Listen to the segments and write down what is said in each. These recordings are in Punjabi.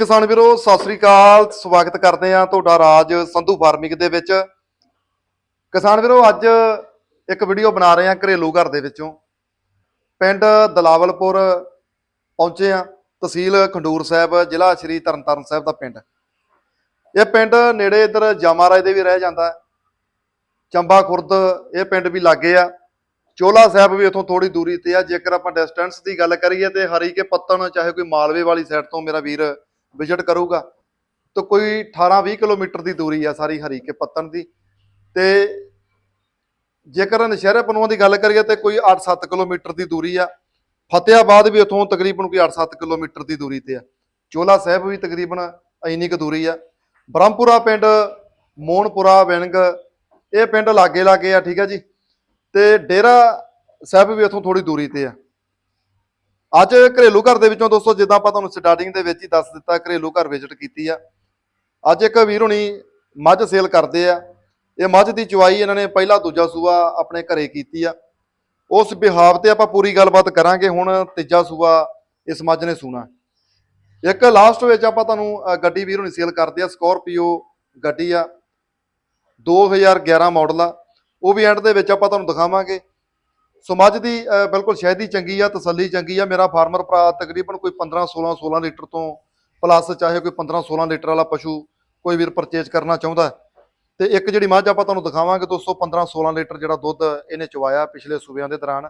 ਕਿਸਾਨ ਵੀਰੋ, ਸਤਿ ਸ੍ਰੀ ਅਕਾਲ। ਸਵਾਗਤ ਕਰਦੇ ਆ ਤੁਹਾਡਾ ਰਾਜ ਸੰਧੂ ਫਾਰਮਿੰਗ ਦੇ ਵਿੱਚ। ਕਿਸਾਨ ਵੀਰੋ, ਅੱਜ ਇੱਕ ਵੀਡੀਓ ਬਣਾ ਰਹੇ ਆ ਘਰੇਲੂ ਘਰ ਦੇ ਵਿੱਚੋਂ। ਪਿੰਡ ਦਲਾਵਲਪੁਰ ਪਹੁੰਚੇ ਆ ਤਹਿਸੀਲ ਖੰਡੂਰ ਸਾਹਿਬ, ਜ਼ਿਲ੍ਹਾ ਸ਼੍ਰੀ ਤਰਨਤਾਰਨ ਸਾਹਿਬ ਦਾ ਪਿੰਡ। ਇਹ ਪਿੰਡ ਨੇੜੇ ਇਧਰ ਜਾਮਾਰਾਜ ਦੇ ਵੀ ਰਹਿ ਜਾਂਦਾ ਹੈ। ਚੰਬਾ ਖੁਰਦ, ਇਹ ਪਿੰਡ ਵੀ ਲਾਗੇ ਆ। ਚੋਲਾ ਸਾਹਿਬ ਵੀ ਇਥੋਂ ਥੋੜੀ ਦੂਰੀ ਤੇ ਆ। ਜੇਕਰ ਆਪਾਂ ਡਿਸਟੈਂਸ ਦੀ ਗੱਲ ਕਰੀਏ ਤੇ ਹਰੀਕੇ ਪੱਤਣ, ਚਾਹੇ ਕੋਈ ਮਾਲਵੇ ਵਾਲੀ ਸਾਈਡ ਤੋਂ ਮੇਰਾ ਵੀਰ ਵਿਜ਼ਿਟ ਕਰੂਗਾ। ਤਾਂ ਕੋਈ 18-20 ਕਿਲੋਮੀਟਰ ਦੀ ਦੂਰੀ ਆ ਸਾਰੀ ਹਰੀਕੇ ਪੱਤਣ ਦੀ। ਤੇ ਜੇਕਰ ਨਸ਼ਹਿਰੇ ਪਨੂਆਂ ਦੀ ਗੱਲ ਕਰੀਏ ਤੇ ਕੋਈ 8-7 ਕਿਲੋਮੀਟਰ ਦੀ ਦੂਰੀ ਆ। ਫਤਿਆਬਾਦ ਵੀ ਉਥੋਂ ਤਕਰੀਬਨ ਕੋਈ 8-7 ਕਿਲੋਮੀਟਰ ਦੀ ਦੂਰੀ ਤੇ ਆ। ਚੋਲਾ ਸਾਹਿਬ ਵੀ ਤਕਰੀਬਨ ਇੰਨੀ ਕੁ ਦੂਰੀ ਆ। ਬ੍ਰਹਮਪੁਰਾ ਪਿੰਡ, ਮੋਹਨਪੁਰਾ ਵਿਣਗ ਇਹ ਪਿੰਡ ਲਾਗੇ ਲਾਗੇ ਆ, ਠੀਕ ਆ ਜੀ। ਤੇ ਡੇਰਾ ਸਾਹਿਬ ਵੀ ਉਥੋਂ ਥੋੜੀ ਦੂਰੀ ਤੇ ਆ। ਅੱਜ ਘਰੇਲੂ ਘਰ ਦੇ ਵਿੱਚੋਂ ਦੋਸਤੋ, ਜਿੱਦਾਂ ਆਪਾਂ ਤੁਹਾਨੂੰ ਸਟਾਰਟਿੰਗ ਦੇ ਵਿੱਚ ਹੀ ਦੱਸ ਦਿੱਤਾ, ਘਰੇਲੂ ਘਰ ਵਿਜ਼ਿਟ ਕੀਤੀ ਆ। ਅੱਜ ਇੱਕ ਵੀਰ ਹੁਣੀ ਮੱਝ ਸੇਲ ਕਰਦੇ ਆ। ਇਹ ਮੱਝ ਦੀ ਚੁਆਈ ਇਹਨਾਂ ਨੇ ਪਹਿਲਾ ਦੂਜਾ ਸੂਆ ਆਪਣੇ ਘਰੇ ਕੀਤੀ ਆ। ਉਸ ਬਿਹਾਵ ਤੇ ਆਪਾਂ ਪੂਰੀ ਗੱਲਬਾਤ ਕਰਾਂਗੇ, ਹੁਣ ਤੀਜਾ ਸੂਆ ਇਸ ਮੱਝ ਨੇ ਸੂਣਾ। ਇੱਕ ਲਾਸਟ ਵਿੱਚ ਆਪਾਂ ਤੁਹਾਨੂੰ ਗੱਡੀ ਵੀਰ ਹੁਣੀ ਸੇਲ ਕਰਦੇ ਆ ਸਕੋਰਪੀਓ ਗੱਡੀ ਆ। 2011 ਮਾਡਲ ਆ। ਉਹ ਵੀ ਐਂਡ ਦੇ ਵਿੱਚ ਆਪਾਂ ਤੁਹਾਨੂੰ ਦਿਖਾਵਾਂਗੇ। ਸੋ ਮੱਝ ਦੀ ਬਿਲਕੁਲ ਸ਼ਹਿਦੀ ਚੰਗੀ ਆ, ਤਸੱਲੀ ਚੰਗੀ ਆ। ਮੇਰਾ ਫਾਰਮਰ ਭਰਾ ਤਕਰੀਬਨ ਕੋਈ 15 16 16 ਲੀਟਰ ਤੋਂ ਪਲੱਸ, ਚਾਹੇ ਕੋਈ 15 16 ਲੀਟਰ ਵਾਲਾ ਪਸ਼ੂ ਕੋਈ ਵੀਰ ਪਰਚੇਜ ਕਰਨਾ ਚਾਹੁੰਦਾ ਹੈ। ਤੇ ਇੱਕ ਜਿਹੜੀ ਮੱਝ ਆਪਾਂ ਤੁਹਾਨੂੰ ਦਿਖਾਵਾਂਗੇ ਦੋਸਤੋ 15 16 ਲੀਟਰ ਜਿਹੜਾ ਦੁੱਧ ਇਹਨੇ ਚਵਾਇਆ ਪਿਛਲੇ ਸੂਬਿਆਂ ਦੇ ਦੌਰਾਨ।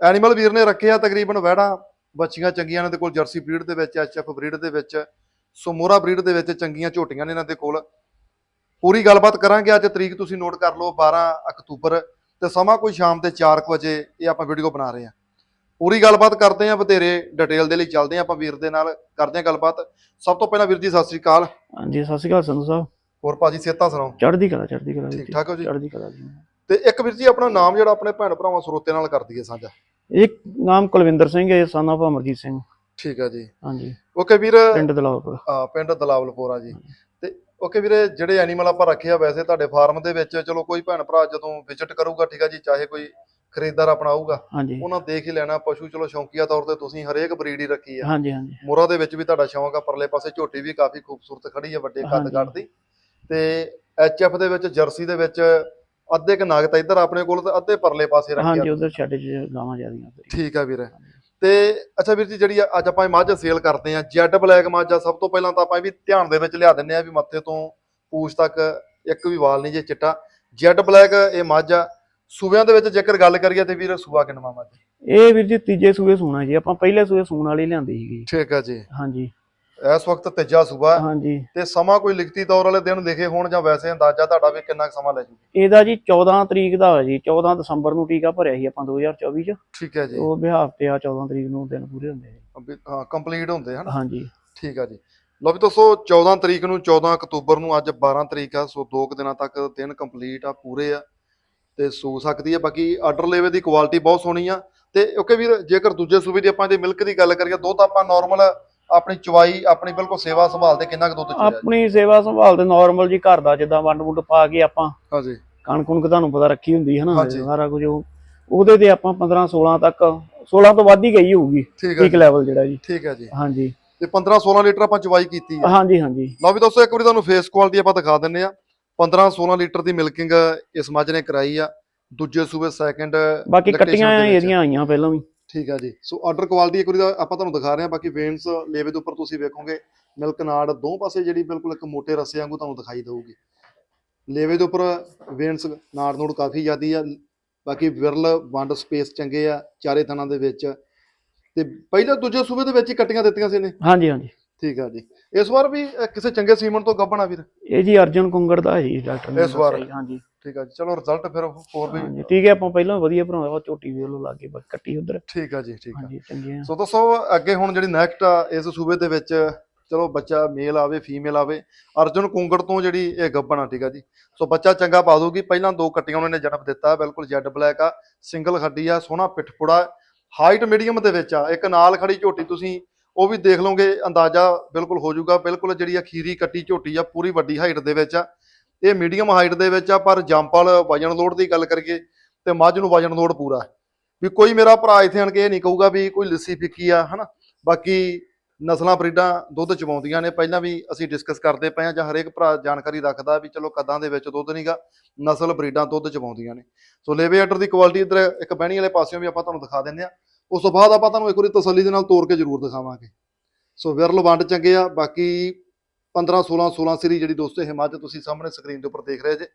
ਐਨੀਮਲ ਵੀਰ ਨੇ ਰੱਖਿਆ ਤਕਰੀਬਨ ਵਹਿੜਾਂ ਬੱਚੀਆਂ ਚੰਗੀਆਂ ਨੇ ਦੇ ਕੋਲ, ਜਰਸੀ ਬਰੀਡ ਦੇ ਵਿੱਚ, ਐਚਐਫ ਬਰੀਡ ਦੇ ਵਿੱਚ, ਸਮੋਰਾ ਬਰੀਡ ਦੇ ਵਿੱਚ ਚੰਗੀਆਂ ਝੋਟੀਆਂ ਨੇ ਇਹਨਾਂ ਦੇ ਕੋਲ। ਪੂਰੀ ਗੱਲਬਾਤ ਕਰਾਂਗੇ, ਅੱਜ ਤਰੀਕ ਤੁਸੀਂ ਨੋਟ ਕਰ ਲਓ 12 ਅਕਤੂਬਰ ਤੇ ਸਮਾਂ ਕੋਈ ਸ਼ਾਮ ਦੇ 4 ਕੁ ਵਜੇ ਇਹ ਆਪਾਂ ਵੀਡੀਓ ਬਣਾ ਰਹੇ ਹਾਂ। ਪੂਰੀ ਗੱਲਬਾਤ ਕਰਦੇ ਹਾਂ ਬਥੇਰੇ ਡਿਟੇਲ ਦੇ ਲਈ ਚੱਲਦੇ ਹਾਂ ਆਪਾਂ ਵੀਰ ਦੇ ਨਾਲ ਕਰਦੇ ਹਾਂ ਗੱਲਬਾਤ। ਸਭ ਤੋਂ ਪਹਿਲਾਂ ਵੀਰ ਜੀ ਸਤਿ ਸ੍ਰੀ ਅਕਾਲ। ਹਾਂਜੀ ਸਤਿ ਸ਼੍ਰੀ ਅਕਾਲ ਸੰਧੂ ਸਾਹਿਬ। ਹੋਰ ਭਾਜੀ ਸਿਹਤਾਂ ਸੁਣਾਓ? ਚੜ੍ਹਦੀ ਕਲਾ ਚੜ੍ਹਦੀ ਕਲਾ ਠੀਕ ਜੀ। ਠਾਕ ਹੋ ਜੀ? ਚੜ੍ਹਦੀ ਕਲਾ ਜੀ। ਤੇ ਇੱਕ ਵੀਰ ਜੀ ਆਪਣਾ ਨਾਮ ਜਿਹੜਾ ਆਪਣੇ ਭੈਣ ਭਰਾਵਾਂ ਸਰੋਤੇ ਨਾਲ ਕਰ ਦਈਏ ਸਾਂਝਾ। ਇੱਕ ਨਾਮ ਕੁਲਵਿੰਦਰ ਸਿੰਘ ਹੈ ਸਾਨਾ ਭਾ ਅਮਰਜੀਤ ਸਿੰਘ। ਠੀਕ ਹੈ ਜੀ। ਹਾਂਜੀ। ਓਕੇ ਵੀਰ। ਪਿੰਡ ਦਲਾਵਪੁਰ ਆ, ਪਿੰਡ ਦਲਾਵਲਪੁਰਾ ਜੀ। ਤੇ ਓਕੇ ਵੀਰੇ ਜਿਹੜੇ ਐਨੀਮਲ ਆਪਾਂ ਰੱਖੇ ਆ ਵੈਸੇ ਤੁਹਾਡੇ ਫਾਰਮ ਦੇ ਵਿੱਚ ਚਲੋ ਕੋਈ ਭੈਣ ਭਰਾ ਜਦੋਂ ਵਿਜ਼ਿਟ ਕਰੂਗਾ ਠੀਕ ਆ ਜੀ ਚਾਹੇ ਕੋਈ ਖਰੀਦਦਾਰ ਆਪਣਾ ਆਊਗਾ ਹਾਂਜੀ। ਉਹਨਾਂ ਦੇਖ ਹੀ ਲੈਣਾ ਪਸ਼ੂ ਚਲੋ ਸ਼ੌਂਕੀਆ ਤੌਰ ਤੇ ਤੁਸੀਂ ਹਰੇਕ ਬਰੀਡ ਹੀ ਰੱਖੀ ਆ। ਹਾਂਜੀ ਹਾਂਜੀ। ਮੋਰਾ ਦੇ ਵਿੱਚ ਵੀ ਤੁਹਾਡਾ ਸ਼ੌਂਕ ਆ ਪਰਲੇ ਪਾਸੇ ਝੋਟੀ ਵੀ ਕਾਫੀ ਖੂਬਸੂਰਤ ਖੜੀ ਆ ਵੱਡੇ ਕੱਦ ਹਾਂਜੀ। ਕੱਦ ਦੀ ਤੇ ਐਚਐਫ ਦੇ ਵਿੱਚ ਜਰਸੀ ਦੇ ਵਿੱਚ ਅੱਧੇ ਕ ਨਾਗ ਤਾਂ ਇੱਧਰ ਆਪਣੇ ਕੋਲ ਤੇ ਅੱਧੇ ਪਰਲੇ ਪਾਸੇ ਹਾਂਜੀ ਰੱਖਿਆ ਉਧਰ ਛੱਡ ਗਾਵਾਂ ਜਿਆਦੀਆਂ। ਠੀਕ ਆ ਵੀਰ। ਤੇ ਅੱਛਾ ਵੀਰ ਜੀ ਜਿਹੜੀ ਅੱਜ ਆਪਾਂ ਇਹ ਮੱਝ ਸੇਲ ਕਰਦੇ ਆ ਜੈਡ ਬਲੈਕ ਮੱਝ ਆ ਸਭ ਤੋਂ ਪਹਿਲਾਂ ਤਾਂ ਆਪਾਂ ਇਹ ਵੀ ਧਿਆਨ ਦੇ ਵਿੱਚ ਲਿਆ ਦਿੰਨੇ ਆ ਵੀ ਮੱਥੇ ਤੋਂ ਪੂਛ ਤੱਕ ਇੱਕ ਵੀ ਵਾਲ ਨਹੀਂ ਜੇ ਚਿੱਟਾ। ਜੈਡ ਬਲੈਕ ਇਹ ਮੱਝ ਆ ਸੂਬਿਆਂ ਦੇ ਵਿੱਚ ਜੇਕਰ ਗੱਲ ਕਰੀਏ ਤੇ ਵੀਰ ਸੂਆ ਕਿੰਨਵਾ ਮੱਝ? ਇਹ ਵੀਰ ਜੀ ਤੀਜੇ ਸੂਏ ਸੂਣਾ ਜੀ ਆਪਾਂ ਪਹਿਲੇ ਸੂਏ ਸੂਣ ਵਾਲੀ ਲਿਆਂਦੀ ਸੀਗੀ ਠੀਕ ਆ ਜੀ। ਹਾਂਜੀ। ਇਸ ਵਕਤ ਤੀਜਾ ਸੂਬਾ ਹੈ। ਹਾਂਜੀ। ਤੇ ਸਮਾਂ ਕੋਈ ਲਿਖਤੀ ਤੌਰ ਵਾਲੇ ਦਿਨ ਲਿਖੇ ਹੋਣ ਜਾਂ ਵੈਸੇ ਅੰਦਾਜ਼ਾ ਤੁਹਾਡਾ ਵੀ ਕਿੰਨਾ ਕੁ ਸਮਾਂ ਲੈ ਜੂ ਇਹਦਾ ਜੀ 14 ਤਰੀਕ ਦਾ ਹੋਇਆ ਜੀ 14 ਦਸੰਬਰ ਨੂੰ ਟੀਕਾ ਭਰਿਆ ਸੀ ਆਪਾਂ 2024 ਚ। ਠੀਕ ਹੈ ਜੀ। ਉਹ ਬਿਹਾਰ ਤੇ ਆ 14 ਤਰੀਕ ਨੂੰ ਦਿਨ ਪੂਰੇ ਹੁੰਦੇ ਆ। ਹਾਂ ਕੰਪਲੀਟ ਹੁੰਦੇ ਹਨ। ਹਾਂਜੀ। ਠੀਕ ਆ ਜੀ। ਲਓ ਵੀ ਦੋਸਤੋ 14 ਤਰੀਕ ਨੂੰ 14 ਅਕਤੂਬਰ ਨੂੰ ਅੱਜ 12 ਤਰੀਕ ਆ ਸੋ 2 ਦਿਨਾਂ ਤੱਕ ਦਿਨ ਕੰਪਲੀਟ ਆ ਪੂਰੇ ਆ। ਤੇ ਸੂ ਸਕਦੀ ਹੈ ਬਾਕੀ ਆਰਡਰ ਲੈਵੇ ਦੀ ਕੁਆਲਿਟੀ ਬਹੁਤ ਸੋਹਣੀ ਆ। ਤੇ ਓਕੇ ਵੀਰ ਜੇਕਰ ਦੂਜੇ ਸੂਬੇ ਦੀ ਆਪਾਂ ਇਹਦੇ ਮਿਲਕ ਦੀ ਗੱਲ ਕਰੀਏ ਦੁੱਧ ਆਪਾਂ ਨਾਰਮਲ ਆਪਣੀ ਚਵਾਈ ਆਪਣੀ ਬਿਲਕੁਲ ਸੇਵਾ ਸੰਭਾਲਦੇ ਕਿੰਨਾ ਕੁ ਦੁੱਧ ਚੋਇਆ ਜੀ? ਆਪਣੀ ਸੇਵਾ ਸੰਭਾਲਦੇ ਨਾਰਮਲ ਜੀ ਘਰ ਦਾ ਜਿੱਦਾਂ ਵੰਡ ਵੁੰਡ ਪਾ ਕੇ ਆਪਾਂ ਹਾਂਜੀ। ਕਣਕ ਕੁਣਕ ਤੁਹਾਨੂੰ ਪਤਾ ਰੱਖੀ ਹੁੰਦੀ ਹੈ ਨਾ ਹਾਂਜੀ। ਸਾਰਾ ਕੁਝ ਉਹ ਉਹਦੇ ਤੇ ਆਪਾਂ 15 16 ਤੱਕ 16 ਤੋਂ ਵੱਧ ਹੀ ਗਈ ਹੋਊਗੀ ਠੀਕ ਹੈ ਪੀਕ ਲੈਵਲ ਜਿਹੜਾ ਜੀ। ਠੀਕ ਹੈ ਜੀ। ਹਾਂਜੀ। ਤੇ 15 16 ਲੀਟਰ ਆਪਾਂ ਚਵਾਈ ਕੀਤੀ ਆ ਹਾਂਜੀ ਹਾਂਜੀ। ਲਓ ਵੀ ਦੋਸਤੋ ਇੱਕ ਵਾਰੀ ਤੁਹਾਨੂੰ ਫੇਸ ਕੁਆਲਿਟੀ ਆਪਾਂ ਦਿਖਾ ਦਿੰਨੇ ਆ 15 16 ਲੀਟਰ ਦੀ ਮਿਲਕਿੰਗ ਇਸ ਮੱਝ ਨੇ ਕਰਾਈ ਆ। ਦੂਜੇ ਸੂਬੇ ਸੈਕੰਡ ਬਾਕੀ ਕੱਟੀਆਂ ਇਹਦੀਆਂ ਆਈਆਂ ਪਹਿਲਾਂ ਵੀ। ਠੀਕ ਆ ਜੀ। ਸੋ ਆਰਡਰ ਕੁਆਲਿਟੀ ਇੱਕ ਵਾਰੀ ਦਾ ਆਪਾਂ ਤੁਹਾਨੂੰ ਦਿਖਾ ਰਹੇ ਹਾਂ ਬਾਕੀ ਵੇਨਸ ਲੇਵੇ ਦੇ ਉੱਪਰ ਤੁਸੀਂ ਵੇਖੋਗੇ ਮਿਲਕ ਨਾੜ ਦੋ ਪਾਸੇ ਜਿਹੜੀ ਬਿਲਕੁਲ ਇੱਕ ਮੋਟੇ ਰੱਸੇ ਵਾਂਗੂ ਤੁਹਾਨੂੰ ਦਿਖਾਈ ਦੇਊਗੀ। ਲੇਵੇ ਦੇ ਉੱਪਰ ਵੇਨਸ ਨਾੜ ਨੂੜ ਕਾਫੀ ਜ਼ਿਆਦੀ ਆ ਬਾਕੀ ਵਿਰਲ ਵੰਡ ਸਪੇਸ ਚੰਗੇ ਆ ਚਾਰੇ ਥਣਾਂ ਦੇ ਵਿੱਚ। ਤੇ ਪਹਿਲੇ ਦੂਜੇ ਸੂਬੇ ਦੇ ਵਿੱਚ ਹੀ ਕੱਟੀਆਂ ਦਿੱਤੀਆਂ ਸੀ ਨੇ ਹਾਂਜੀ ਹਾਂਜੀ। ਠੀਕ ਆ ਜੀ। ਇਸ ਵਾਰ ਵੀ ਕਿਸੇ ਚੰਗੇ ਸੀਮਨ ਤੋਂ ਗੱਭਣਾ ਵੀਰ? ਇਹ ਜੀ ਅਰਜਨ ਕੁੰਗੜ ਦਾ ਹੈ ਜੀ ਡਾਕਟਰ ਨੇ ਇਸ ਵਾਰ? ਦੱਸਿਆ ਜੀ, ਹਾਂਜੀ। ਠੀਕ ਆ ਜੀ ਚਲੋ ਰਿਜ਼ਲਟ ਫਿਰ ਹੋਰ ਵੀ ਹਾਂਜੀ ਠੀਕ ਹੈ ਆਪਾਂ ਪਹਿਲਾਂ ਵਧੀਆ ਬਣਾਇਆ ਉਹ ਝੋਟੀ ਵੇਖ ਲਓ ਲਾਗੇ ਬਸ ਕੱਟੀ ਉਧਰ। ਠੀਕ ਆ ਜੀ ਠੀਕ ਆ। ਹਾਂਜੀ ਚੰਗੇ ਆ। ਸੋ ਦੋਸਤੋ ਅੱਗੇ ਹੁਣ ਜਿਹੜੀ ਨੈਕਸਟ ਆ ਇਸ ਸੂਬੇ ਦੇ ਵਿੱਚ ਚਲੋ ਬੱਚਾ ਮੇਲ ਆਵੇ ਫੀਮੇਲ ਆਵੇ ਅਰਜੁਨ ਕੁੰਗੜ ਤੋਂ ਜਿਹੜੀ ਇਹ ਗੱਭਣ ਆ ਠੀਕ ਆ ਜੀ। ਸੋ ਬੱਚਾ ਚੰਗਾ ਪਾ ਦੂਗੀ ਪਹਿਲਾਂ ਦੋ ਕੱਟੀਆਂ ਉਹਨਾਂ ਨੇ ਜਨਮ ਦਿੱਤਾ ਬਿਲਕੁਲ ਜੈਡ ਬਲੈਕ ਆ ਸਿੰਗਲ ਖੱਡੀ ਆ ਸੋਹਣਾ ਪਿੱਠਪੁੜਾ ਹਾਈਟ ਮੀਡੀਅਮ ਦੇ ਵਿੱਚ ਆ ਇੱਕ ਨਾਲ ਖੜੀ ਝੋਟੀ ਤੁਸੀਂ ਉਹ ਵੀ ਦੇਖ ਲਓਗੇ ਅੰਦਾਜ਼ਾ ਬਿਲਕੁਲ ਹੋ ਜਾਊਗਾ ਬਿਲਕੁਲ ਜਿਹੜੀ ਅਖੀਰੀ ਕੱਟੀ ਝੋਟੀ ਆ ਪੂਰੀ ਵੱਡੀ ਹਾਈਟ ਦੇ ਵਿੱਚ ਆ। ਇਹ ਮੀਡੀਅਮ ਹਾਈਟ ਦੇ ਵਿੱਚ ਆ, ਪਰ ਜੰਪਲ ਵਜਨ ਲੋਡ ਦੀ ਗੱਲ ਕਰੀਏ ਤੇ ਮੱਝ ਨੂੰ ਵਜਨ ਲੋਡ ਪੂਰਾ ਵੀ ਕੋਈ ਮੇਰਾ ਭਰਾ ਇੱਥੇ ਆਣ ਕੇ ਇਹ ਨਹੀਂ ਕਹੂਗਾ ਵੀ ਕੋਈ ਲੱਸੀ ਫਿੱਕੀ ਆ, ਹਨਾ? ਬਾਕੀ ਨਸਲਾਂ ਬਰੀਡਾਂ ਦੁੱਧ ਚਵਾਉਂਦੀਆਂ ਨੇ, ਪਹਿਲਾਂ ਵੀ ਅਸੀਂ ਡਿਸਕਸ ਕਰਦੇ ਪਏ ਆ ਜਾਂ ਹਰੇਕ ਭਰਾ ਜਾਣਕਾਰੀ ਰੱਖਦਾ ਵੀ ਚਲੋ ਕਦਾਂ ਦੇ ਵਿੱਚ ਦੁੱਧ ਨਹੀਂਗਾ ਨਸਲ ਬਰੀਡਾਂ ਦੁੱਧ ਚਵਾਉਂਦੀਆਂ ਨੇ। ਸੋ ਲੇਵੇ ਆਰਡਰ ਦੀ ਕੁਆਲਿਟੀ ਇਧਰ ਇੱਕ ਬਹਿਣੀ ਵਾਲੇ ਪਾਸਿਓਂ ਵੀ ਆਪਾਂ ਤੁਹਾਨੂੰ ਦਿਖਾ ਦਿੰਦੇ ਆ ਉਸ ਤੋਂ ਬਾਅਦ ਆਪਾਂ ਤੁਹਾਨੂੰ ਇੱਕ ਵਾਰੀ ਤਸੱਲੀ ਦੇ ਨਾਲ ਤੋੜ ਕੇ ਜ਼ਰੂਰ ਦਿਖਾਵਾਂਗੇ। ਸੋ ਵਿਰਲ ਵੰਡ ਚੰਗੇ ਆ, ਬਾਕੀ 15 16 16 ਸਰੀ ਜਿਹੜੀ ਦੋਸਤੋ ਇਹ ਮੱਝ ਤੁਸੀਂ ਸਾਹਮਣੇ ਸਕਰੀਨ ਦੇ ਉੱਪਰ ਦੇਖ ਰਹੇ ਜੇ।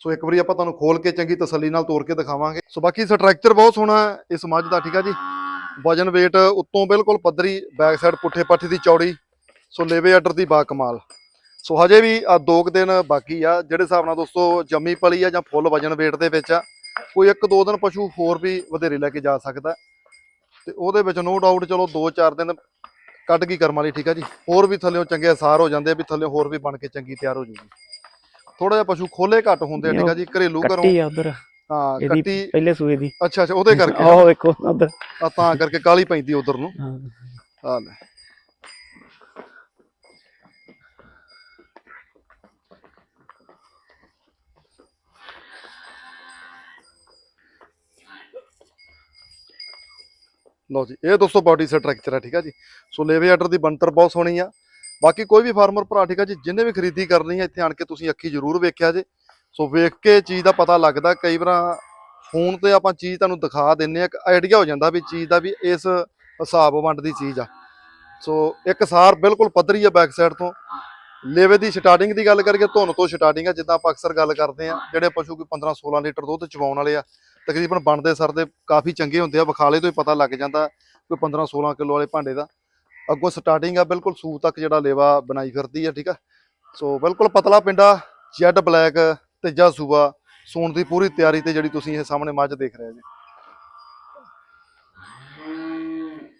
ਸੋ ਇੱਕ ਵਾਰੀ ਆਪਾਂ ਤੁਹਾਨੂੰ ਖੋਲ ਕੇ ਚੰਗੀ ਤਸੱਲੀ ਨਾਲ ਤੋੜ ਕੇ ਦਿਖਾਵਾਂਗੇ। ਸੋ ਬਾਕੀ ਸਟਰਕਚਰ ਬਹੁਤ ਸੋਹਣਾ ਹੈ ਇਸ ਮੱਝ ਦਾ, ਠੀਕ ਆ ਜੀ? ਵਜਨ weight ਉੱਤੋਂ ਬਿਲਕੁਲ ਪੱਧਰੀ ਬੈਕ ਸਾਈਡ ਪੁੱਠੇ ਪੱਠੀ ਦੀ ਚੌੜੀ, ਸੋ ਲੇਵੇ ਆਰਡਰ ਦੀ ਬਾ ਕਮਾਲ। ਸੋ ਹਜੇ ਵੀ ਆ ਦੋ ਕੁ ਦਿਨ ਬਾਕੀ ਆ, ਜਿਹੜੇ ਹਿਸਾਬ ਨਾਲ ਦੋਸਤੋ ਜੰਮੀ ਪਲੀ ਆ ਜਾਂ ਫੁੱਲ ਵਜਨ weight ਦੇ ਵਿੱਚ ਆ, ਕੋਈ ਇੱਕ ਦੋ ਦਿਨ ਪਸ਼ੂ ਹੋਰ ਵੀ ਵਧੇਰੇ ਲੈ ਕੇ ਜਾ ਸਕਦਾ। ਤੇ ਉਹਦੇ ਵਿੱਚ ਨੋ ਡਾਊਟ ਚਲੋ 2-4 ਦਿਨ ਕੱਢ ਗਈ ਕਰਮ ਵਾਲੀ ਠੀਕ ਆ ਜੀ। ਹੋਰ ਵੀ ਥੱਲੇੋਂ ਚੰਗੇ ਅਸਾਰ ਹੋ ਜਾਂਦੇ ਆ ਵੀ ਥੱਲੇ ਹੋਰ ਵੀ ਬਣ ਕੇ ਚੰਗੀ ਤਿਆਰ ਹੋ ਜੂਗੀ। ਥੋੜਾ ਜਿਹਾ ਪਸ਼ੂ ਖੋਲੇ ਘੱਟ ਹੁੰਦੇ ਆ ਠੀਕ ਆ ਜੀ ਘਰੇਲੂ ਘਰੋਂ। ਕੱਟੀ ਆ ਉਧਰ। ਹਾਂ ਕੱਟੀ। ਪਹਿਲੇ ਸੂਏ ਦੀ। ਅੱਛਾ ਅੱਛਾ ਉਹਦੇ ਕਰਕੇ। ਆਹ ਵੇਖੋ ਉਧਰ। ਆ ਤਾਂ ਕਰਕੇ ਕਾਲੀ ਪੈਂਦੀ ਉਧਰ ਨੂੰ। ਹਾਂ। ਆ ਲੈ। ਲਓ ਜੀ, ਇਹ ਦੋਸਤੋ ਬਾਡੀ ਸਟਰਕਚਰ ਹੈ ਠੀਕ ਆ ਜੀ। ਸੋ ਲੇਵੇ ਆਰਡਰ ਦੀ ਬਣਤਰ ਬਹੁਤ ਸੋਹਣੀ ਆ। ਬਾਕੀ ਕੋਈ ਵੀ ਫਾਰਮਰ ਭਰਾ, ਠੀਕ ਆ ਜੀ, ਜਿੰਨੇ ਵੀ ਖਰੀਦੀ ਕਰਨੀ ਹੈ ਇੱਥੇ ਆਣ ਕੇ ਤੁਸੀਂ ਅੱਖੀ ਜ਼ਰੂਰ ਵੇਖਿਆ ਜੇ। ਸੋ ਵੇਖ ਕੇ ਚੀਜ਼ ਦਾ ਪਤਾ ਲੱਗਦਾ, ਕਈ ਵਾਰ ਫੋਨ ਤੇ ਆਪਾਂ ਚੀਜ਼ ਤੁਹਾਨੂੰ ਦਿਖਾ ਦਿੰਨੇ ਆ, ਇੱਕ ਆਈਡੀਆ ਹੋ ਜਾਂਦਾ ਵੀ ਚੀਜ਼ ਦਾ ਵੀ ਇਸ ਹਿਸਾਬ ਵੰਡ ਦੀ ਚੀਜ਼ ਆ। ਸੋ ਇੱਕ ਸਾਰ ਬਿਲਕੁਲ ਪੱਧਰੀ ਆ ਬੈਕ ਸਾਈਡ ਤੋਂ। ਲੇਵੇ ਦੀ ਸਟਾਰਟਿੰਗ ਦੀ ਗੱਲ ਕਰੀਏ, ਧੁੰਨ ਤੋਂ ਸਟਾਰਟਿੰਗ ਆ, ਜਿੱਦਾਂ ਆਪਾਂ ਅਕਸਰ ਗੱਲ ਕਰਦੇ ਆ, ਜਿਹੜੇ ਪਸ਼ੂ ਕੋਈ 15 16 ਲੀਟਰ ਦੁੱਧ ਚਵਾਉਣ ਵਾਲੇ ਆ ਤਕਰੀਬਨ ਬਣਦੇ ਸਰਦੇ ਕਾਫੀ ਚੰਗੇ ਹੁੰਦੇ ਆ, ਵਿਖਾਲੇ ਤੋਂ ਹੀ ਪਤਾ ਲੱਗ ਜਾਂਦਾ ਕੋਈ 15 16 ਕਿਲੋ ਵਾਲੇ ਭਾਂਡੇ ਦਾ। ਅੱਗੋਂ ਸਟਾਰਟਿੰਗ ਆ, ਬਿਲਕੁਲ ਸੂ ਤੱਕ ਜਿਹੜਾ ਲੇਵਾ ਬਣਾਈ ਫਿਰਦੀ ਆ, ਠੀਕ ਆ? ਸੋ ਬਿਲਕੁਲ ਪਤਲਾ ਪਿੰਡਾ, ਜੈਡ ਬਲੈਕ, ਤੇਜਾ ਸੂਬਾ ਸੂਣ ਦੀ ਪੂਰੀ ਤਿਆਰੀ ਤੇ ਜਿਹੜੀ ਤੁਸੀਂ ਇਹ ਸਾਹਮਣੇ ਮੱਝ ਦੇਖ ਰਹੇ ਜੀ।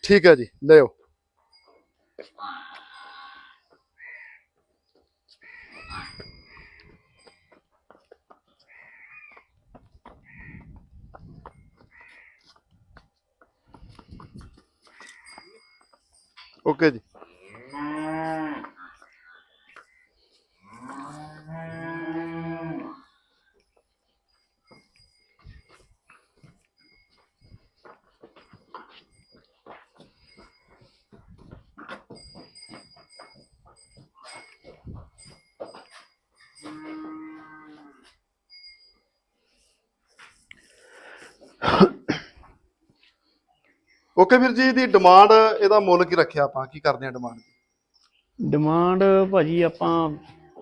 ਠੀਕ ਹੈ ਜੀ, ਲਿਓ। ਓਕੇ ਜੀ ਓਕੇ ਵੀਰ ਜੀ ਦੀ ਡਿਮਾਂਡ ਇਹਦਾ ਮੁੱਲ ਕੀ ਰੱਖਿਆ ਆਪਾਂ? ਕੀ ਕਰਦੇ ਆ ਡਿਮਾਂਡ ਡਿਮਾਂਡ ਭਾਜੀ ਆਪਾਂ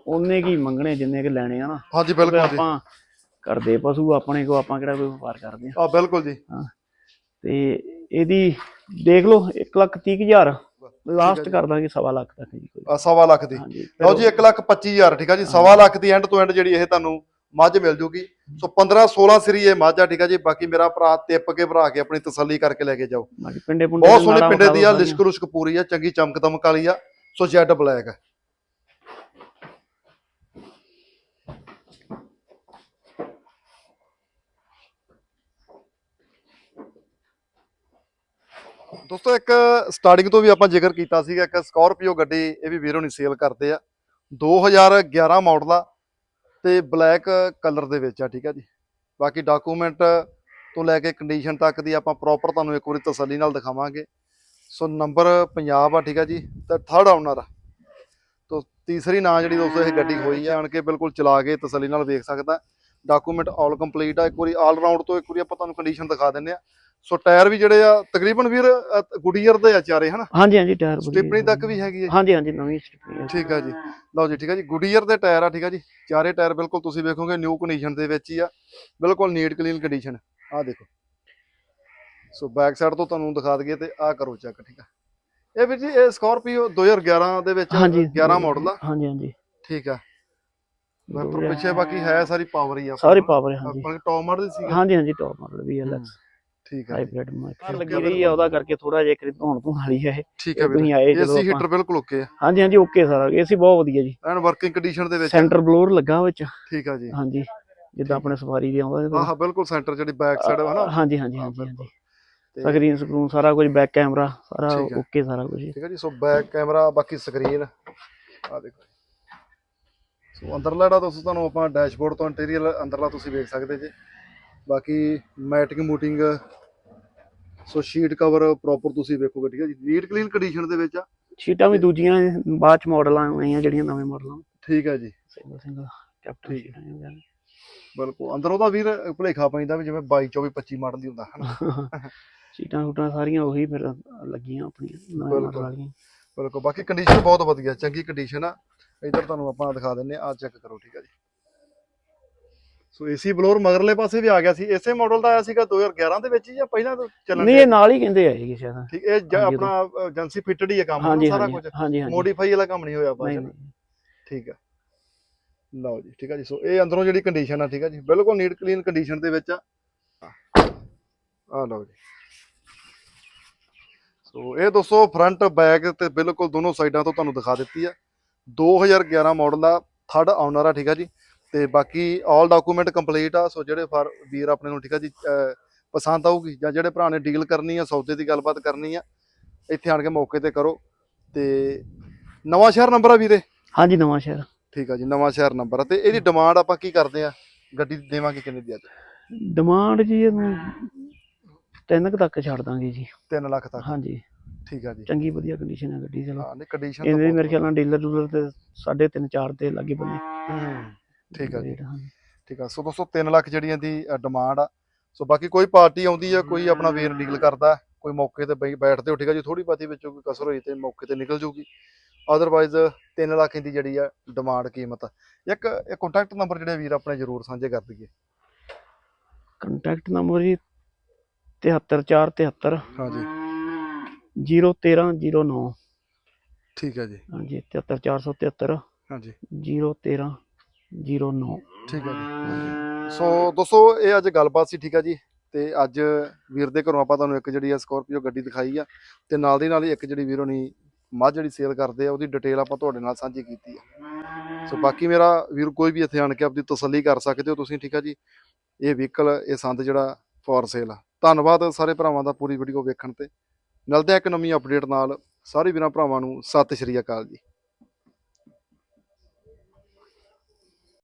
ਉਹਨੇ ਕੀ ਮੰਗਣੇ ਜਿੰਨੇ ਕਿ ਲੈਣੇ ਆ ਨਾ। ਹਾਂਜੀ ਬਿਲਕੁਲ ਜੀ। ਆਪਾਂ ਕਰਦੇ ਪਸ਼ੂ ਆਪਣੇ ਕੋ ਆਪਾਂ ਕਿਹੜਾ ਕੋਈ ਵਪਾਰ ਕਰਦੇ ਆ। ਆ ਬਿਲਕੁਲ ਜੀ। ਤੇ ਇਹਦੀ ਦੇਖ ਲਓ 1 ਲੱਖ ਤੀਹ ਕੁ ਹਜ਼ਾਰ ਲਾਸਟ ਕਰ ਦਾਂਗੇ ਸਵਾ ਲੱਖ ਤੱਕ ਜੀ ਕੋਈ। ਸਵਾ ਲੱਖ ਦੀ। ਲਓ ਜੀ 1 ਲੱਖ 25 ਹਜ਼ਾਰ ਠੀਕ ਆ ਜੀ। ਸਵਾ ਲੱਖ ਦੀ ਐਂਡ ਤੋਂ ਐਂਡ ਜਿਹੜੀ ਇਹ ਤੁਹਾਨੂੰ ਮੱਝ ਮਿਲ ਜੂਗੀ। ਸੋ 15 16 ਸਰੀ ਇਹ ਮੱਝ ਆ ਠੀਕ ਆ ਜੀ। ਬਾਕੀ ਮੇਰਾ ਭਰਾ ਤਿੱਪ ਕੇ ਭਰਾ ਕੇ ਆਪਣੀ ਤਸੱਲੀ ਕਰਕੇ ਲੈ ਕੇ ਜਾਓ। ਪਿੰਡੇ ਪੁੰਡੇ ਬਹੁਤ ਸੋਹਣੇ ਪਿੰਡੇ ਦੀ ਆ ਲਿਸ਼ਕ ਰੁਸ਼ਕ ਪੂਰੀ ਆ ਚੰਗੀ ਚਮਕ ਦਮਕ ਵਾਲੀ ਆ। ਸੋ ਜੈਡ ਬਲੈਕ ਆ। ਦੋਸਤੋ ਇੱਕ ਸਟਾਰਟਿੰਗ ਤੋਂ ਵੀ ਆਪਾਂ ਜ਼ਿਕਰ ਕੀਤਾ ਸੀਗਾ ਇੱਕ ਸਕਾਰਪੀਓ ਗੱਡੀ ਇਹ ਵੀ ਵੀਰੋ ਨਹੀਂ ਸੇਲ ਕਰਦੇ ਆ। 2011 ਮਾਡਲ ਆ। ਤੇ ਬਲੈਕ ਕਲਰ ਦੇ ਵਿੱਚ ਆ, ਠੀਕ ਆ ਜੀ। ਬਾਕੀ ਡਾਕੂਮੈਂਟ ਤੋਂ ਲੈ ਕੇ ਕੰਡੀਸ਼ਨ ਤੱਕ ਦੀ ਆਪਾਂ ਪ੍ਰੋਪਰ ਤੁਹਾਨੂੰ ਇੱਕ ਵਾਰੀ ਤਸੱਲੀ ਨਾਲ ਦਿਖਾਵਾਂਗੇ। ਸੋ ਨੰਬਰ ਪੰਜਾਬ ਆ, ਠੀਕ ਆ ਜੀ, ਤੇ ਥਰਡ ਓਨਰ ਆ। ਤੋ ਤੀਸਰੀ ਨਾਂ ਜਿਹੜੀ ਦੋਸਤੋ, ਇਹ ਗੱਡੀ ਹੋਈ ਆ, ਆਣ ਕੇ ਬਿਲਕੁਲ ਚਲਾ ਕੇ ਤਸੱਲੀ ਨਾਲ ਵੇਖ ਸਕਦਾ। ਡਾਕੂਮੈਂਟ ਆਲ ਕੰਪਲੀਟ ਆ, ਇੱਕ ਵਾਰੀ ਆਲ ਰਾਊਂਡ ਤੋਂ ਇੱਕ ਵਾਰੀ ਆਪਾਂ ਤੁਹਾਨੂੰ ਕੰਡੀਸ਼ਨ ਦਿਖਾ ਦਿੰਨੇ ਆ। ਸੋ ਟਾਇਰ ਵੀ ਜਿਹੜੇ ਆ ਤਕਰੀਬਨ ਵੀਰ ਗੁਡੀਅਰ ਦੇ ਆ ਚਾਰੇ ਹਨਾ? ਹਾਂਜੀ ਹਾਂਜੀ ਟਾਇਰ ਸਟਿਪਨੀ ਤੱਕ ਵੀ ਹੈਗੀ ਹੈ ਹਾਂਜੀ ਹਾਂਜੀ ਨਵੀਂ ਸਟਿਪਨੀ ਠੀਕ ਆ ਜੀ। ਲਓ ਜੀ ਠੀਕ ਆ ਜੀ। ਗੁਡੀਅਰ ਦੇ ਟਾਇਰ ਆ ਠੀਕ ਆ ਜੀ। ਚਾਰੇ ਟਾਇਰ ਬਿਲਕੁਲ ਤੁਸੀਂ ਵੇਖੋਗੇ ਨਿਊ ਕੰਡੀਸ਼ਨ ਦੇ ਵਿੱਚ ਹੀ ਆ। ਬਿਲਕੁਲ ਨੀਟ ਕਲੀਨ ਕੰਡੀਸ਼ਨ ਆ ਦੇਖੋ। ਸੋ ਬੈਕ ਸਾਈਡ ਤੋਂ ਤੁਹਾਨੂੰ ਦਿਖਾ ਦਈਏ ਤੇ ਆ ਕਰੋ ਚੈੱਕ ਠੀਕ ਆ। ਇਹ ਵੀਰ ਜੀ ਇਹ ਸਕਾਰਪੀਓ 2011 ਦੇ ਵਿੱਚ ਹਾਂਜੀ। 11 ਮਾਡਲ ਆ। ਹਾਂਜੀ ਹਾਂਜੀ। ਠੀਕ ਆ। ਪਰ ਪਿੱਛੇ ਬਾਕੀ ਹੈ ਸਾਰੀ ਪਾਵਰ ਹੀ ਆ। ਸਾਰੇ ਪਾਵਰ ਹਾਂਜੀ। ਆਪਾਂ ਟੌਪ ਮਾਡਲ ਸੀ ਹਾਂਜੀ ਹਾਂਜੀ ਟੌਪ ਮਾਡਲ ਵੀ ਹੈ। ਠੀਕ ਆ। ਹਾਈਬ੍ਰਿਡ ਮਾਰ ਲੱਗੀ ਰਹੀ ਆ ਉਹਦਾ ਕਰਕੇ ਥੋੜਾ ਜਿਹਾ ਕਰੀ ਧੋਣ ਧੋਣ ਵਾਲੀ ਹੈ ਠੀਕ ਵੀਰ ਤੁਸੀਂ ਆਏ ਜਦੋਂ ਏਸੀ ਹੀਟਰ ਬਿਲਕੁਲ ਓਕੇ ਆ। ਹਾਂਜੀ ਹਾਂਜੀ ਓਕੇ ਸਾਰਾ। ਏਸੀ ਬਹੁਤ ਵਧੀਆ ਜੀ। ਐਨ ਵਰਕਿੰਗ ਕੰਡੀਸ਼ਨ ਦੇ ਵਿੱਚ। ਸੈਂਟਰ ਬਲੋਰ ਲੱਗਾ ਵਿੱਚ। ਠੀਕ ਆ ਜੀ। ਹਾਂਜੀ ਜਿੱਦਾਂ ਆਪਣੇ ਸਫਾਰੀ ਦੇ ਆਉਂਦਾ ਆਹ ਬਿਲਕੁਲ ਸੈਂਟਰ ਜਿਹੜੀ ਬੈਕ ਸਾਈਡ ਹੈ ਨਾ। ਹਾਂਜੀ ਹਾਂਜੀ ਹਾਂ, ਹਾਂਜੀ ਸਕਰੀਨ ਸਕਰੂਨ ਸਾਰਾ ਕੁਝ ਬੈਕ ਕੈਮਰਾ ਸਾਰਾ ਹੈ। ਓਕੇ ਸਾਰਾ ਕੁਝ। ਠੀਕ ਹੈ ਜੀ ਸੋ ਬੈਕ ਕੈਮਰਾ ਬਾਕੀ ਸਕਰੀਨ ਆ ਦੇਖੋ ਸੋ ਅੰਦਰਲਾ ਜਿਹੜਾ ਦੋਸਤੋ ਤੁਹਾਨੂੰ ਆਪਾਂ ਡੈਸ਼ਬੋਰਡ ਤੋਂ ਇੰਟੀਰੀਅਰ ਅੰਦਰਲਾ ਤੁਸੀਂ ਵੇਖ ਸਕਦੇ ਜੇ। ਬਾਕੀ ਮੈਟਿੰਗ ਮੂਟਿੰਗ ਸੋ ਸ਼ੀਟ ਕਵਰ ਪ੍ਰੋਪਰ ਤੁਸੀਂ ਵੇਖੋਗੇ ਠੀਕ ਹੈ ਜੀ? ਨੀਟ ਕਲੀਨ ਕੰਡੀਸ਼ਨ ਦੇ ਵਿੱਚ ਆ। ਸੀਟਾਂ ਵੀ ਦੂਜੀਆਂ ਬਾਅਦ ਚ ਮਾਡਲਾਂ ਆਈਆਂ ਜਿਹੜੀਆਂ ਨਵੇਂ ਮਾਡਲਾਂ ਠੀਕ ਹੈ ਜੀ। ਸਿੰਗਲ ਸਿੰਗਲ ਕੈਪਟਨ ਠੀਕ। ਸੀਟਾਂ ਹੁੰਦੀਆਂ ਨੇ। ਬਿਲਕੁਲ ਅੰਦਰ ਉਹਦਾ ਵੀਰ ਭੁਲੇਖਾ ਪੈਂਦਾ ਵੀ ਜਿਵੇਂ 22 24 25 ਮਾਡਲ ਦੀ ਹੁੰਦਾ ਹਨਾ? ਸੀਟਾਂ ਸੂਟਾਂ ਸਾਰੀਆਂ ਉਹੀ ਫਿਰ ਲੱਗੀਆਂ ਆਪਣੀਆਂ ਨਵੇਂ। ਮਾਡਲ ਵਾਲੀਆਂ। ਬਿਲਕੁਲ ਬਾਕੀ ਕੰਡੀਸ਼ਨ ਬਹੁਤ ਵਧੀਆ ਚੰਗੀ ਕੰਡੀਸ਼ਨ ਆ। ਇੱਧਰ ਤੁਹਾਨੂੰ ਆਪਾਂ ਦਿਖਾ ਦਿੰਨੇ ਆ ਚੈੱਕ ਕਰੋ ਠੀਕ ਆ ਜੀ। ਸੋ ਏਸੀ ਬਲੋਰ ਮਗਰਲੇ ਪਾਸੇ ਵੀ ਆ ਗਿਆ ਸੀ। ਇਸੇ ਮਾਡਲ ਦਾ ਆਇਆ ਸੀਗਾ 2011 ਦੇ ਵਿੱਚ ਜਾਂ ਪਹਿਲਾਂ ਤੋਂ ਚੱਲਣ ਨਹੀਂ? ਇਹ ਨਾਲ ਹੀ ਕਹਿੰਦੇ ਆ ਇਹ ਸ਼ਾਇਦ। ਠੀਕ ਇਹ ਆਪਣਾ ਏਜੰਸੀ ਫਿਟਡ ਹੀ ਹੈ ਕੰਮ ਸਾਰਾ ਕੁਝ। ਮੋਡੀਫਾਈ ਵਾਲਾ ਕੰਮ ਨਹੀਂ ਹੋਇਆ ਬਾਅਦ ਠੀਕ ਆ। ਲਓ ਜੀ ਠੀਕ ਆ ਜੀ। ਸੋ ਇਹ ਅੰਦਰੋਂ ਜਿਹੜੀ ਕੰਡੀਸ਼ਨ ਆ ਠੀਕ ਆ ਜੀ। ਬਿਲਕੁਲ ਨੀਟ ਕਲੀਨ ਕੰਡੀਸ਼ਨ ਦੇ ਵਿੱਚ ਆ। ਆ ਲਓ ਜੀ। ਸੋ ਇਹ ਦੋਸਤੋ ਫਰੰਟ ਬੈਕ ਤੇ ਬਿਲਕੁਲ ਦੋਨੋਂ ਸਾਈਡਾਂ ਤੋਂ ਤੁਹਾਨੂੰ ਦਿਖਾ ਦਿੱਤੀ ਆ। 2011 ਮਾਡਲ ਦਾ ਥਰਡ ਓਨਰ ਆ ਠੀਕ ਆ ਜੀ। ਤੇ ਬਾਕੀ ਆਲ ਡਾਕੂਮੈਂਟ ਕੰਪਲੀਟ ਆ ਸੋ ਜਿਹੜੇ ਫਰ ਵੀਰ ਆਪਣੇ ਨੂੰ ਠੀਕ ਆ ਜੀ ਪਸੰਦ ਆਊਗੀ ਜਾਂ ਜਿਹੜੇ ਭਰਾ ਨੇ ਡੀਲ ਕਰਨੀ ਆ ਸੌਦੇ ਦੀ ਗੱਲਬਾਤ ਕਰਨੀ ਆ ਇੱਥੇ ਆਣ ਕੇ ਮੌਕੇ ਤੇ ਕਰੋ। ਤੇ ਨਵਾਂ ਸ਼ਹਿਰ ਨੰਬਰ ਆ ਵੀਰੇ? ਹਾਂਜੀ ਨਵਾਂ ਸ਼ਹਿਰ। ਠੀਕ ਆ ਜੀ ਨਵਾਂ ਸ਼ਹਿਰ ਨੰਬਰ ਆ। ਤੇ ਇਹਦੀ ਡਿਮਾਂਡ ਆਪਾਂ ਕੀ ਕਰਦੇ ਆ? ਗੱਡੀ ਦੇਵਾਂਗੇ ਕਿੰਨੇ ਦੀ ਅੱਜ? ਡਿਮਾਂਡ ਜੀ ਇਹਨੂੰ ਤਿੰਨ ਕੁ ਤੱਕ ਛੱਡ ਦਾਂਗੇ ਜੀ। 3 ਲੱਖ ਤੱਕ। ਹਾਂਜੀ। ਠੀਕ ਆ ਜੀ। ਚੰਗੀ ਵਧੀਆ ਕੰਡੀਸ਼ਨ ਹੈ ਗੱਡੀ ਚਲੋ। ਹਾਂ ਨਹੀਂ ਕੰਡੀਸ਼ਨ ਇਹਦੇ ਮੇਰੇ ਖਿਆਲ ਨਾਲ ਡੀਲਰ ਡੂਲਰ ਤੇ 3.5 4 ਤੇ ਲੱਗੇ ਬੰਨੇ ਠੀਕ ਆ ਜੀ। ਰੇਟ। ਠੀਕ ਆ ਸੋ ਦੋਸਤੋ 3 ਲੱਖ ਜਿਹੜੀਆਂ ਦੀ ਡਿਮਾਂਡ ਆ। ਸੋ ਬਾਕੀ ਕੋਈ ਪਾਰਟੀ ਆਉਂਦੀ ਆ ਕੋਈ ਆਪਣਾ ਵੀਰ ਡੀਲ ਕਰਦਾ ਕੋਈ ਮੌਕੇ ਤੇ ਬਈ ਬੈਠਦੇ ਹੋ ਠੀਕ ਆ ਜੀ। ਥੋੜੀ ਬਾਤੀ ਵਿੱਚੋਂ ਕੋਈ ਕਸਰ ਹੋਈ ਤੇ ਮੌਕੇ ਤੇ ਨਿਕਲ ਜੂਗੀ। ਅਦਰਵਾਈਜ਼ 3 ਲੱਖ ਦੀ ਜਿਹੜੀ ਆ ਡਿਮਾਂਡ ਕੀਮਤ। ਇੱਕ ਇਹ ਕੰਟੈਕਟ ਨੰਬਰ ਜਿਹੜੇ ਵੀਰ ਆਪਣੇ ਜ਼ਰੂਰ ਸਾਂਝੇ ਕਰ ਦਈਏ। ਕੰਟੈਕਟ ਨੰਬਰ ਜੀ 73473 ਹਾਂਜੀ। 01309 ਠੀਕ ਆ ਜੀ। ਹਾਂਜੀ 73473 ਹਾਂਜੀ। 01309 ਠੀਕ ਆ ਜੀ ਸੋ ਦੋਸਤੋ, ਇਹ ਅੱਜ ਗੱਲਬਾਤ ਸੀ, ਠੀਕ ਆ ਜੀ। ਤੇ ਅੱਜ ਵੀਰ ਦੇ ਘਰੋਂ ਆਪਾਂ ਤੁਹਾਨੂੰ ਇੱਕ ਜਿਹੜੀ ਆ ਸਕੋਰਪੀਓ ਗੱਡੀ ਦਿਖਾਈ ਆ। ਤੇ ਨਾਲ ਦੀ ਨਾਲ ਹੀ ਇੱਕ ਜਿਹੜੀ ਵੀਰੋ ਨਹੀਂ ਮੱਝ ਜਿਹੜੀ ਸੇਲ ਕਰਦੇ ਆ, ਉਹਦੀ ਡਿਟੇਲ ਆਪਾਂ ਤੁਹਾਡੇ ਨਾਲ ਸਾਂਝੀ ਕੀਤੀ ਆ। ਸੋ ਬਾਕੀ ਮੇਰਾ ਵੀਰ ਕੋਈ ਵੀ ਇੱਥੇ ਆਣ ਕੇ ਆਪਦੀ ਤਸੱਲੀ ਕਰ ਸਕਦੇ ਹੋ ਤੁਸੀਂ, ਠੀਕ ਆ ਜੀ। ਇਹ ਵਹੀਕਲ ਇਹ ਸੰਦ ਜਿਹੜਾ ਫੋਰ ਸੇਲ ਆ। ਧੰਨਵਾਦ ਸਾਰੇ ਭਰਾਵਾਂ ਦਾ ਪੂਰੀ ਵੀਡੀਓ ਵੇਖਣ ਤੇ। ਮਿਲਦੇ ਆ ਇੱਕ ਨਵੀਂ ਅਪਡੇਟ ਨਾਲ। ਸਾਰੇ ਵੀਰਾਂ ਭਰਾਵਾਂ ਨੂੰ ਸਤਿ ਸ਼੍ਰੀ ਅਕਾਲ ਜੀ।